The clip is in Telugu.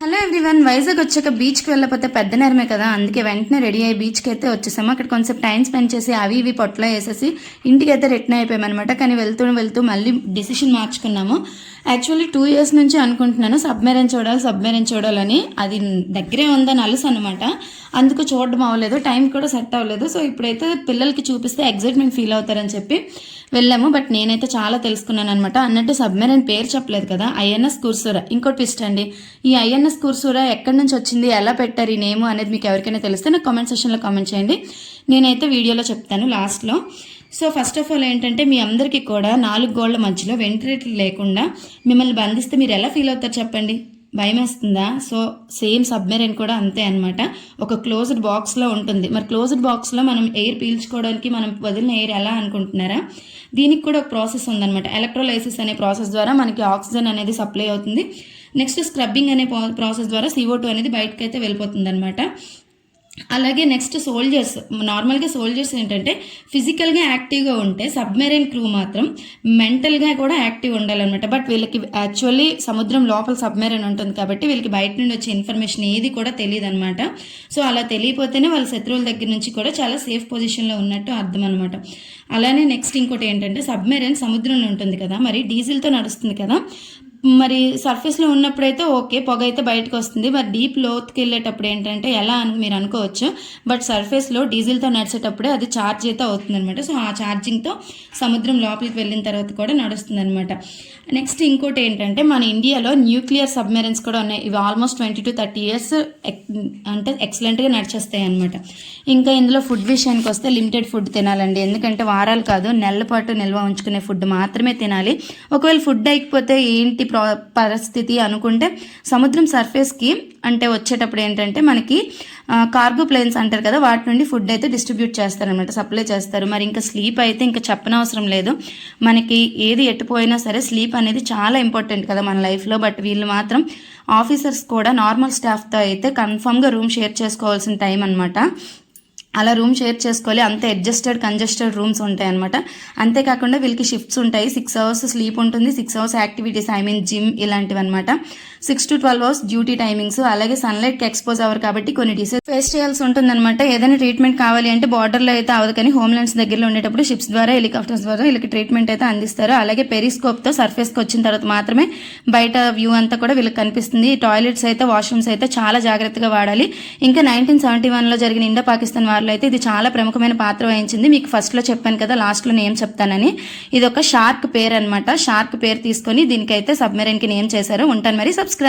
హలో ఎవ్రీవన్ వైజాగ్ వచ్చాక బీచ్కి వెళ్ళకపోతే పెద్ద నేరమే కదా? అందుకే వెంటనే రెడీ అయ్యి బీచ్కి అయితే వచ్చేసాము అక్కడ కొంచెం టైం స్పెండ్ చేసి అవి ఇవి పొట్టలో వేసేసి ఇంటికి అయితే రిటర్న్ అయిపోయామన్నమాట. కానీ వెళ్తూ వెళ్తూ మళ్ళీ డిసిషన్ మార్చుకున్నాము. యాక్చువల్లీ టూ ఇయర్స్ నుంచి అనుకుంటున్నాను సబ్మెరైన్ చూడాలి సబ్మెరైన్ చూడాలని. అది దగ్గరే ఉందని అలసి అనమాట అందుకు చూడడం అవ్వలేదు. టైం కూడా సెట్ అవ్వలేదు. సో ఇప్పుడైతే పిల్లలకి చూపిస్తే ఎగ్జైట్మెంట్ ఫీల్ అవుతారని చెప్పి వెళ్ళాము. బట్ నేనైతే చాలా తెలుసుకున్నాను అనమాట అన్నట్టు సబ్మెరైన్ పేరు చెప్పలేదు కదా ఐఎన్ఎస్ కుర్సూర? ఇంకో ట్విస్ట్ అండి. ఈ ఐఎన్ఎస్ కుర్సూరా ఎక్కడి నుంచి వచ్చింది ఎలా పెట్టారు ఈ నేమ్ అనేది మీకు ఎవరికైనా తెలిస్తే నాకు కామెంట్ సెక్షన్లో కామెంట్ చేయండి. నేనైతే వీడియోలో చెప్తాను లాస్ట్లో సో ఫస్ట్ ఆఫ్ ఆల్ ఏంటంటే మీ అందరికీ కూడా నాలుగు గోళ్ళ మధ్యలో వెంటిలేటర్ లేకుండా మిమ్మల్ని బంధిస్తే మీరు ఎలా ఫీల్ అవుతారు చెప్పండి? భయం వేస్తుందా? సో సేమ్ సబ్మెరైన్ కూడా అంతే అనమాట ఒక క్లోజ్డ్ బాక్స్లో ఉంటుంది. మరి క్లోజ్డ్ బాక్స్లో మనం ఎయిర్ పీల్చుకోవడానికి మనం వదిలిన ఎయిర్ ఎలా అనుకుంటున్నారా? దీనికి కూడా ఒక ప్రాసెస్ ఉందన్నమాట. ఎలక్ట్రోలైసిస్ అనే ప్రాసెస్ ద్వారా మనకి ఆక్సిజన్ అనేది సప్లై అవుతుంది. నెక్స్ట్ స్క్రబ్బింగ్ అనే ప్రాసెస్ ద్వారా సిఓ టూ అనేది బయటకు అయితే వెళ్ళిపోతుంది అనమాట అలాగే నెక్స్ట్ సోల్జర్స్ నార్మల్గా సోల్జర్స్ ఏంటంటే ఫిజికల్గా యాక్టివ్గా ఉంటే సబ్మెరైన్ క్రూ మాత్రం మెంటల్గా కూడా యాక్టివ్ ఉండాలన్నమాట. బట్ వీళ్ళకి యాక్చువల్లీ సముద్రం లోపల సబ్మెరైన్ ఉంటుంది కాబట్టి వీళ్ళకి బయట నుండి వచ్చే ఇన్ఫర్మేషన్ ఏది కూడా తెలియదు అనమాట సో అలా తెలియపోతేనే వాళ్ళ శత్రువుల దగ్గర నుంచి కూడా చాలా సేఫ్ పొజిషన్లో ఉన్నట్టు అర్థం అనమాట అలానే నెక్స్ట్ ఇంకోటి ఏంటంటే సబ్మెరైన్ సముద్రంలో ఉంటుంది కదా మరి డీజిల్తో నడుస్తుంది కదా మరి సర్ఫేస్లో ఉన్నప్పుడైతే ఓకే పొగ అయితే బయటకు వస్తుంది మరి డీప్ లోత్కి వెళ్ళేటప్పుడు ఏంటంటే ఎలా అని మీరు అనుకోవచ్చు. బట్ సర్ఫేస్లో డీజిల్తో నడిచేటప్పుడే అది ఛార్జ్ అయితే అవుతుంది అనమాట సో ఆ ఛార్జింగ్తో సముద్రం లోపలికి వెళ్ళిన తర్వాత కూడా నడుస్తుంది అనమాట నెక్స్ట్ ఇంకోటి ఏంటంటే మన ఇండియాలో న్యూక్లియర్ సబ్మెరైన్స్ కూడా ఉన్నాయి. ఇవి almost twenty two thirty years అంటే ఎక్సలెంట్గా నడిచేస్తాయి అనమాట ఇంకా ఇందులో ఫుడ్ విషయానికి వస్తే లిమిటెడ్ ఫుడ్ తినాలండి. ఎందుకంటే వారాలు కాదు నెలల పాటు నిల్వ ఉంచుకునే ఫుడ్ మాత్రమే తినాలి. ఒకవేళ ఫుడ్ అయిపోతే ఏంటి పరిస్థితి అనుకుంటే సముద్రం సర్ఫేస్కి అంటే వచ్చేటప్పుడు ఏంటంటే మనకి కార్గో ప్లేన్స్ అంటారు కదా వాటి నుండి ఫుడ్ అయితే డిస్ట్రిబ్యూట్ చేస్తారనమాట సప్లై చేస్తారు. మరి ఇంకా స్లీప్ అయితే ఇంకా చెప్పనవసరం లేదు. మనకి ఏది ఎట్టుపోయినా సరే స్లీప్ అనేది చాలా ఇంపార్టెంట్ కదా మన లైఫ్లో బట్ వీళ్ళు మాత్రం ఆఫీసర్స్ కూడా నార్మల్ స్టాఫ్తో అయితే కన్ఫామ్గా రూమ్ షేర్ చేసుకోవాల్సిన టైం అనమాట అలా రూమ్ షేర్ చేసుకోవాలి. అంత అడ్జస్టెడ్ కంజెస్టెడ్ రూమ్స్ ఉంటాయి అనమాట అంతేకాకుండా వీళ్ళకి షిఫ్ట్స్ ఉంటాయి. సిక్స్ అవర్స్ స్లీప్ ఉంటుంది. Six hours activities I mean gym ఇలాంటివి అనమాట six to twelve hours duty timings అలాగే సన్లైట్కి ఎక్స్పోజ్ అవ్వరు కాబట్టి కొన్ని డిసీజ్ ఫేస్ చేయాల్సి ఉంటుందన్నమాట. ఏదైనా ట్రీట్మెంట్ కావాలి అంటే బార్డర్లో అయితే అవదు కానీ హోమ్లాండ్స్ దగ్గరలో ఉండేటప్పుడు షిప్స్ ద్వారా హెలికాప్టర్స్ ద్వారా వీళ్ళకి ట్రీట్మెంట్ అయితే అందిస్తారు. అలాగే పెరిస్కోప్తో సర్ఫేస్కి వచ్చిన తర్వాత మాత్రమే బయట వ్యూ అంతా కూడా వీళ్ళకి కనిపిస్తుంది. టాయిలెట్స్ అయితే వాష్రూమ్స్ అయితే చాలా జాగ్రత్తగా వాడాలి. ఇంకా నైన్టీన్ సెవెంటీ వన్లో జరిగిన ఇండో పాకిస్తాన్ వార్లో అయితే ఇది చాలా ప్రముఖమైన పాత్ర వహించింది. మీకు ఫస్ట్లో చెప్పాను కదా లాస్ట్లో నేమ్ చెప్తానని. ఇది ఒక షార్క్ పేరు అనమాట షార్క్ పేరు తీసుకొని దీనికైతే సబ్మెరైన్కి నేమ్ చేశారు. ఉంటాను మరి. సబ్స్క్రైబ్